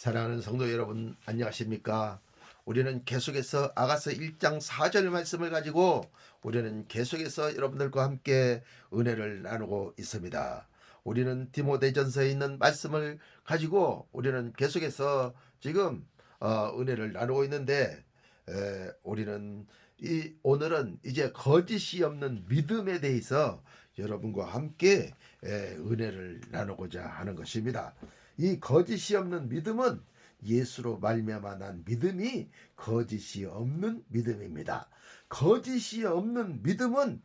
사랑하는 성도 여러분 안녕하십니까? 우리는 계속해서 아가서 1장 4절 말씀을 가지고 우리는 계속해서 여러분들과 함께 은혜를 나누고 있습니다. 우리는 디모데전서에 있는 말씀을 가지고 우리는 계속해서 지금 어, 은혜를 나누고 있는데 에, 우리는 이 오늘은 이제 거짓이 없는 믿음에 대해서 여러분과 함께 에, 은혜를 나누고자 하는 것입니다. 이 거짓이 없는 믿음은 예수로 말미암아 난 믿음이 거짓이 없는 믿음입니다. 거짓이 없는 믿음은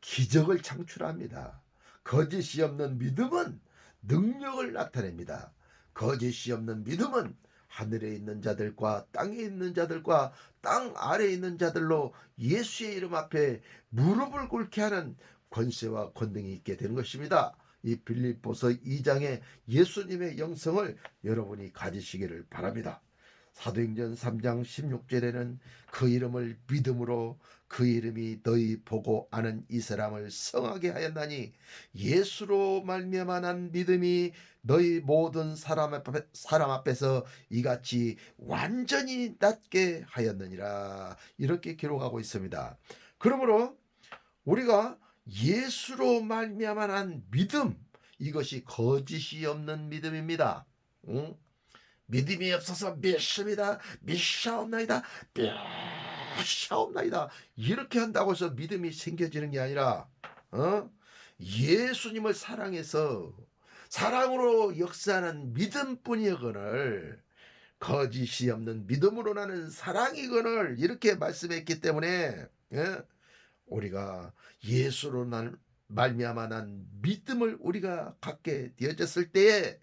기적을 창출합니다. 거짓이 없는 믿음은 능력을 나타냅니다. 거짓이 없는 믿음은 하늘에 있는 자들과 땅에 있는 자들과 땅 아래에 있는 자들로 예수의 이름 앞에 무릎을 꿇게 하는 권세와 권능이 있게 되는 것입니다. 이 빌립보서 2장의 예수님의 영성을 여러분이 가지시기를 바랍니다. 사도행전 3장 16절에는 그 이름을 믿음으로 그 이름이 너희 보고 아는 이 사람을 성하게 하였나니 예수로 말미암아 난 믿음이 너희 모든 사람 앞에 사람 앞에서 이같이 완전히 낫게 하였느니라 이렇게 기록하고 있습니다. 그러므로 우리가 예수로 말미암아 난 믿음 이것이 거짓이 없는 믿음입니다. 응? 믿음이 없어서 믿습니다. 믿사옵나이다. 믿사옵나이다. 이렇게 한다고 해서 믿음이 생겨지는 게 아니라 어? 예수님을 사랑해서 사랑으로 역사하는 믿음뿐이거늘 거짓이 없는 믿음으로 나는 사랑이거늘 이렇게 말씀했기 때문에 예? 우리가 예수로 난 말미암아 난 믿음을 우리가 갖게 되어졌을 때에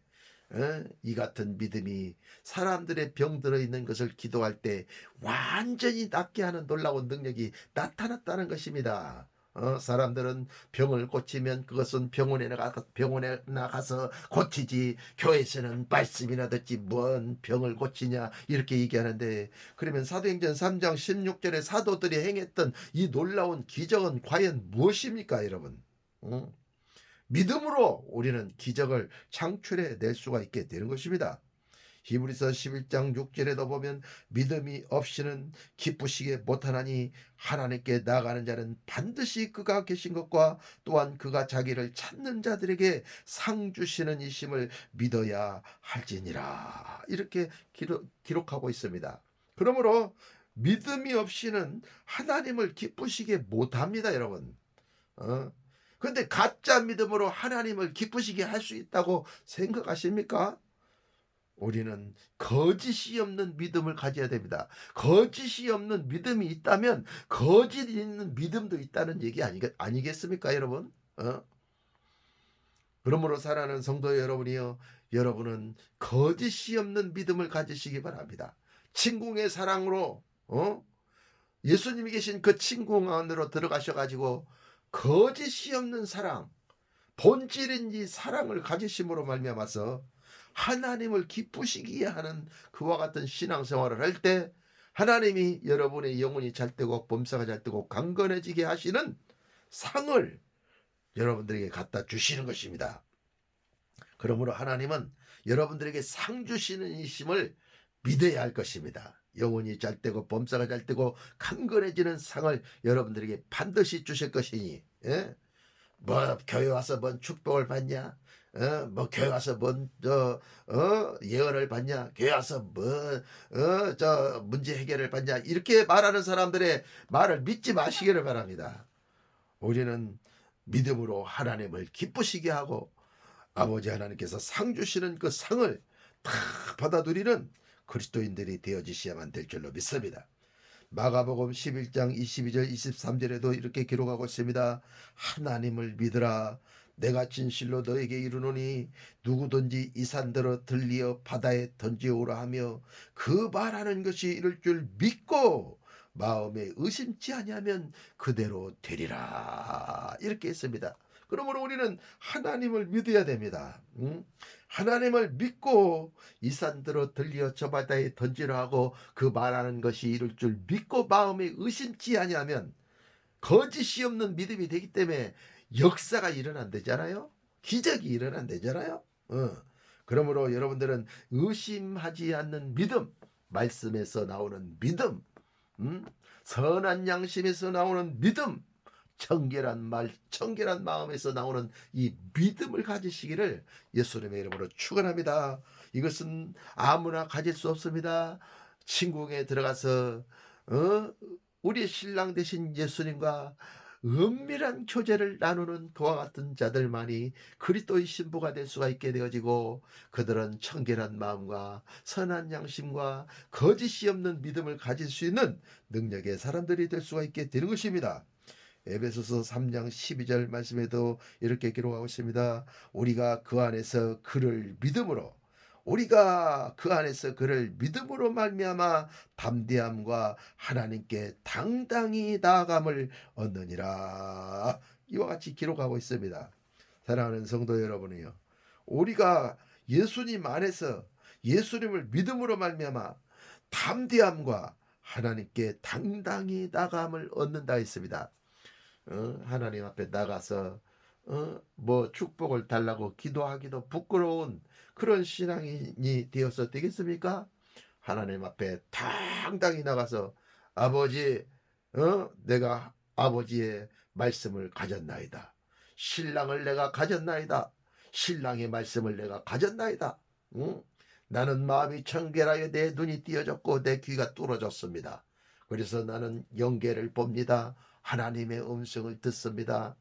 어? 이 같은 믿음이 사람들의 병 들어 있는 것을 기도할 때 완전히 낫게 하는 놀라운 능력이 나타났다는 것입니다. 어, 사람들은 병을 고치면 그것은 병원에 나가 병원에 나가서 고치지 교회에서는 말씀이나 듣지 뭔 병을 고치냐 이렇게 얘기하는데 그러면 사도행전 3장 16절에 사도들이 행했던 이 놀라운 기적은 과연 무엇입니까 여러분? 응? 믿음으로 우리는 기적을 창출해 낼 수가 있게 되는 것입니다. 히브리서 11장 6절에도 보면 믿음이 없이는 기쁘시게 못하나니 하나님께 나가는 자는 반드시 그가 계신 것과 또한 그가 자기를 찾는 자들에게 상 주시는 이심을 믿어야 할지니라 이렇게 기록, 기록하고 있습니다. 그러므로 믿음이 없이는 하나님을 기쁘시게 못합니다, 여러분. 어? 근데 가짜 믿음으로 하나님을 기쁘시게 할 수 있다고 생각하십니까? 우리는 거짓이 없는 믿음을 가져야 됩니다. 거짓이 없는 믿음이 있다면 거짓 있는 믿음도 있다는 얘기 아니겠, 아니겠습니까, 여러분? 어? 그러므로 사랑하는 성도 여러분이요, 여러분은 거짓이 없는 믿음을 가지시기 바랍니다. 친궁의 사랑으로, 어? 예수님이 계신 그 친궁 안으로 들어가셔가지고 거짓이 없는 사랑, 본질인 이 사랑을 가지심으로 말미암아서 하나님을 기쁘시기에 하는 그와 같은 신앙생활을 할 때 하나님이 여러분의 영혼이 잘 되고 범사가 잘 되고 강건해지게 하시는 상을 여러분들에게 갖다 주시는 것입니다. 그러므로 하나님은 여러분들에게 상 주시는 이심을 믿어야 할 것입니다. 영혼이 잘 되고 범사가 잘 되고 강건해지는 상을 여러분들에게 반드시 주실 것이니 예? 뭐 교회 와서 뭔 축복을 받냐 어, 뭐 교회 와서 뭔저 어, 예언을 받냐 교회 와서 뭐어저 문제 해결을 받냐 이렇게 말하는 사람들의 말을 믿지 마시기를 바랍니다. 우리는 믿음으로 하나님을 기쁘시게 하고 아버지 하나님께서 상 주시는 그 상을 다 받아들이는 그리스도인들이 되어지셔야만 될 줄로 믿습니다. 마가복음 11장 22절 23절에도 이렇게 기록하고 있습니다. 하나님을 믿으라. 내가 진실로 너에게 이르노니 누구든지 이 산대로 들리어 바다에 던지오라 하며 그 말하는 것이 이럴 줄 믿고 마음에 의심치 아니하면 그대로 되리라 이렇게 했습니다. 그러므로 우리는 하나님을 믿어야 됩니다. 응? 하나님을 믿고 이 산대로 들려 저 바다에 던지라 하고 그 말하는 것이 이룰 줄 믿고 마음에 의심치 아니하면 거짓이 없는 믿음이 되기 때문에 역사가 일어난대잖아요. 기적이 일어난대잖아요. 어. 그러므로 여러분들은 의심하지 않는 믿음, 말씀에서 나오는 믿음, 음? 선한 양심에서 나오는 믿음, 청결한 말, 청결한 마음에서 나오는 이 믿음을 가지시기를 예수님의 이름으로 축원합니다. 이것은 아무나 가질 수 없습니다. 친구에 들어가서 어? 우리 신랑 되신 예수님과 은밀한 교제를 나누는 그와 같은 자들만이 그리스도의 신부가 될 수가 있게 되어지고 그들은 청결한 마음과 선한 양심과 거짓이 없는 믿음을 가질 수 있는 능력의 사람들이 될 수가 있게 되는 것입니다. 에베소서 3장 12절 말씀에도 이렇게 기록하고 있습니다. 우리가 그 안에서 그를 믿음으로 우리가 그 안에서 그를 믿음으로 말미암아 담대함과 하나님께 당당히 나아감을 얻느니라. 이와 같이 기록하고 있습니다. 사랑하는 성도 여러분이요. 우리가 예수님 안에서 예수님을 믿음으로 말미암아 담대함과 하나님께 당당히 나감을 얻는다 했습니다. 어, 하나님 앞에 나가서 어, 뭐 축복을 달라고 기도하기도 부끄러운 그런 신앙인이 되어서 되겠습니까? 하나님 앞에 당당히 나가서 아버지, 어, 내가 아버지의 말씀을 가졌나이다. 신랑을 내가 가졌나이다. 신랑의 말씀을 내가 가졌나이다. 응? 나는 마음이 청결하여 내 눈이 띄어졌고 내 귀가 뚫어졌습니다. 그래서 나는 영계를 봅니다. 하나님의 음성을 듣습니다.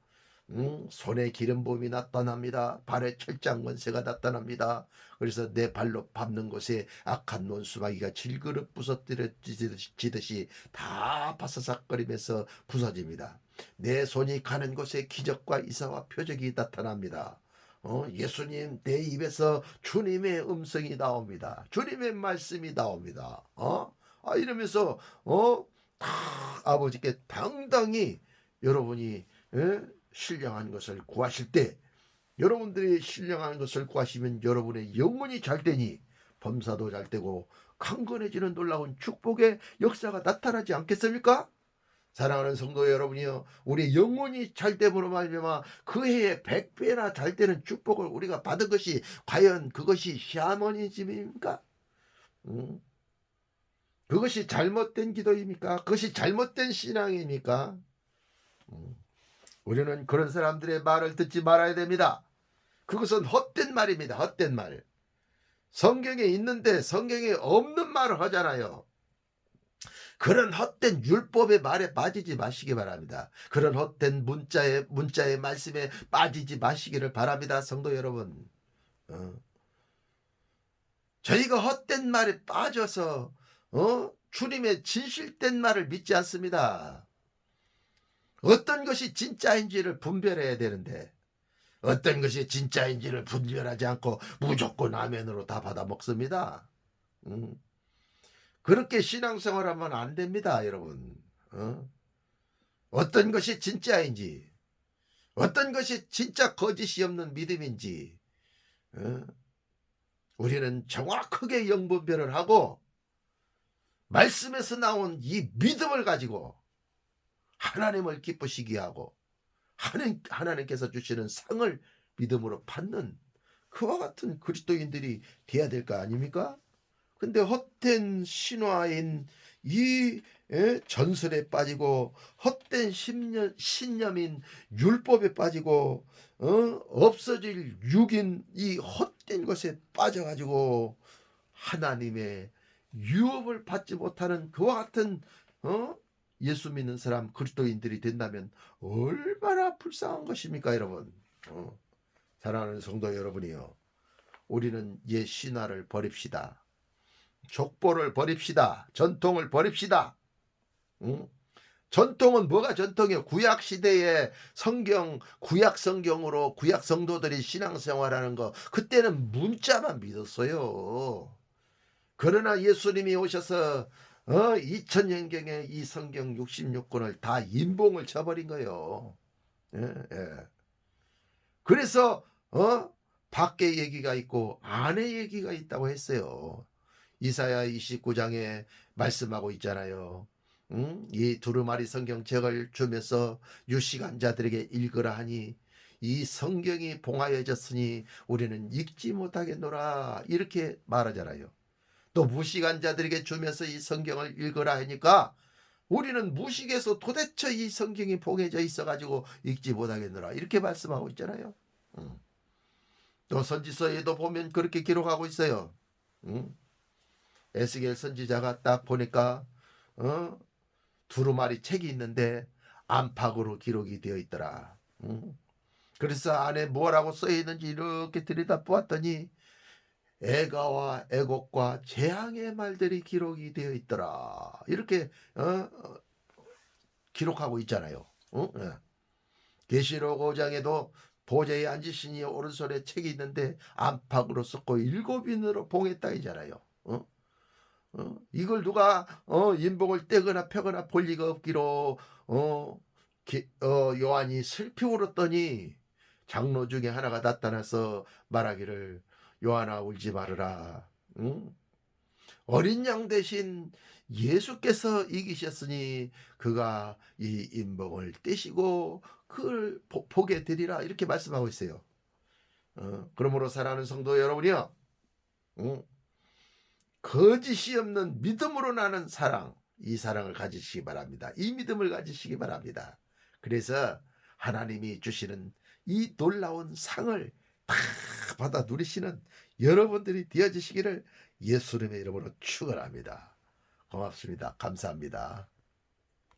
음, 손에 기름 부음이 나타납니다. 발에 철장 권세가 나타납니다. 그래서 내 발로 밟는 곳에 악한 논수마귀가 질그릇 부서뜨려지듯이 다 바사삭거리면서 부서집니다. 내 손이 가는 곳에 기적과 이사와 표적이 나타납니다. 어, 예수님 내 입에서 주님의 음성이 나옵니다. 주님의 말씀이 나옵니다. 어? 아, 이러면서 어? 다 아버지께 당당히 여러분이 에? 신령한 것을 구하실 때 여러분들이 신령한 것을 구하시면 여러분의 영혼이 잘 되니 범사도 잘 되고 강건해지는 놀라운 축복의 역사가 나타나지 않겠습니까? 사랑하는 성도 여러분이요, 우리 영혼이 잘 됨으로 말미암아 그 해에 백 배나 잘 되는 축복을 우리가 받은 것이 과연 그것이 샤머니즘입니까? 음? 그것이 잘못된 기도입니까? 그것이 잘못된 신앙입니까? 음. 우리는 그런 사람들의 말을 듣지 말아야 됩니다. 그것은 헛된 말입니다. 헛된 말. 성경에 있는데 성경에 없는 말을 하잖아요. 그런 헛된 율법의 말에 빠지지 마시기 바랍니다. 그런 헛된 문자의 문자의 말씀에 빠지지 마시기를 바랍니다, 성도 여러분. 어. 저희가 헛된 말에 빠져서 어? 주님의 진실된 말을 믿지 않습니다. 어떤 것이 진짜인지를 분별해야 되는데 어떤 것이 진짜인지를 분별하지 않고 무조건 아멘으로 다 받아 먹습니다. 음. 그렇게 신앙생활하면 안 됩니다, 여러분. 어? 어떤 것이 진짜인지, 어떤 것이 진짜 거짓이 없는 믿음인지, 어? 우리는 정확하게 영분별을 하고 말씀에서 나온 이 믿음을 가지고 하나님을 기쁘시게 하고 하나님, 하나님께서 주시는 상을 믿음으로 받는 그와 같은 그리스도인들이 돼야 될 거 아닙니까? 근데 헛된 신화인 이 예, 전설에 빠지고 헛된 신념, 신념인 율법에 빠지고 어? 없어질 육인 이 헛된 것에 빠져가지고 하나님의 유업을 받지 못하는 그와 같은 어? 예수 믿는 사람 그리스도인들이 된다면 얼마나 불쌍한 것입니까 여러분? 어. 사랑하는 성도 여러분이요 우리는 옛 신화를 버립시다. 족보를 버립시다. 전통을 버립시다. 응? 전통은 뭐가 전통이에요? 구약 시대에 성경 구약 성경으로 구약 성도들이 신앙생활하는 거 그때는 문자만 믿었어요. 그러나 예수님이 오셔서 어, 2000년경에 이 성경 66권을 다 인봉을 쳐버린 거예요. 예, 예. 그래서 어 밖에 얘기가 있고 안에 얘기가 있다고 했어요. 이사야 29장에 말씀하고 있잖아요. 응? 이 두루마리 성경책을 주면서 유시간자들에게 읽으라 하니 이 성경이 봉하여졌으니 우리는 읽지 못하겠노라 이렇게 말하잖아요. 또 무식한 자들에게 주면서 이 성경을 읽으라 하니까 우리는 무식해서 도대체 이 성경이 봉해져 있어가지고 읽지 못하겠노라 이렇게 말씀하고 있잖아요. 음. 또 선지서에도 보면 그렇게 기록하고 있어요. 음. 에스겔 선지자가 딱 보니까 어? 두루마리 책이 있는데 안팎으로 기록이 되어 있더라. 음. 그래서 안에 뭐라고 써 있는지 이렇게 들여다 보았더니 애가와 애곡과 재앙의 말들이 기록이 되어 있더라. 이렇게 어? 어, 기록하고 있잖아요. 어? 예. 계시록 5장에도 보좌에 앉으시니 오른손에 책이 있는데 안팎으로 썼고 일곱 인으로 봉했다 이잖아요. 어? 어? 이걸 누가 어, 인봉을 떼거나 펴거나 볼 리가 없기로 어, 기- 어, 요한이 슬피 울었더니 장로 중에 하나가 나타나서 말하기를 요한아 울지 말으라. 응? 어린 양 대신 예수께서 이기셨으니 그가 이 인봉을 떼시고 보, 보게 되리라 이렇게 말씀하고 있어요. 어, 그러므로 사랑하는 성도 여러분이요. 응? 거짓이 없는 믿음으로 나는 사랑, 이 사랑을 가지시기 바랍니다. 이 믿음을 가지시기 바랍니다. 그래서 하나님이 주시는 이 놀라운 상을 다 받아 누리시는 여러분들이 되어지시기를 예수님의 이름으로 축원합니다. 고맙습니다. 감사합니다.